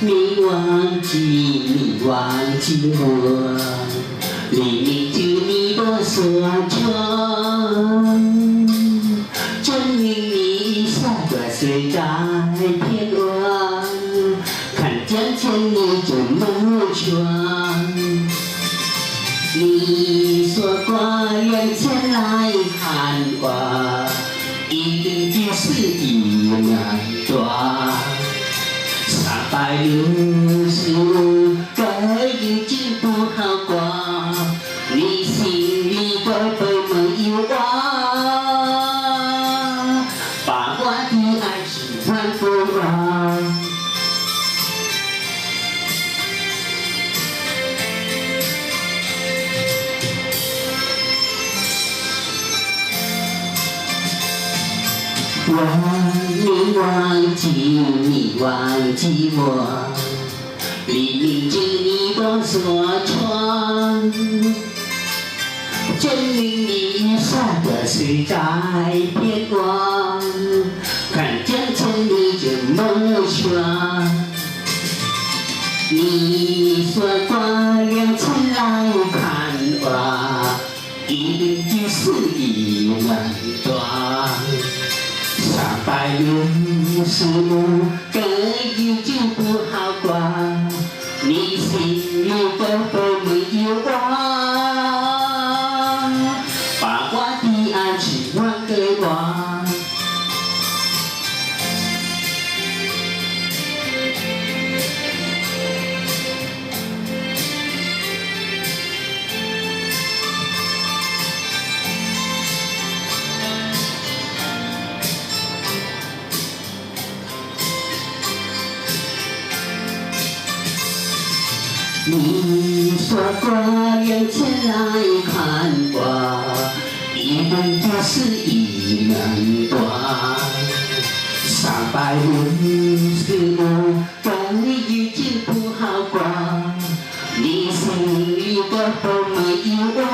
你忘记，你忘记我，你就你的说着，真命你下个谁在骗我？看见见你就怒说，你说过愿前来看我，一定就是一难断。y un 我你忘记你忘记我，明明知你多说错，证明你傻的是在骗我，看见错你就怒说，你说过两从来看我，一定就是一万多。还太庸俗，可以就不好光，你心里有不？你说过年前来看我，一们家是一难多，三百六十五，家里已经不好过，你心里的苦没有。我。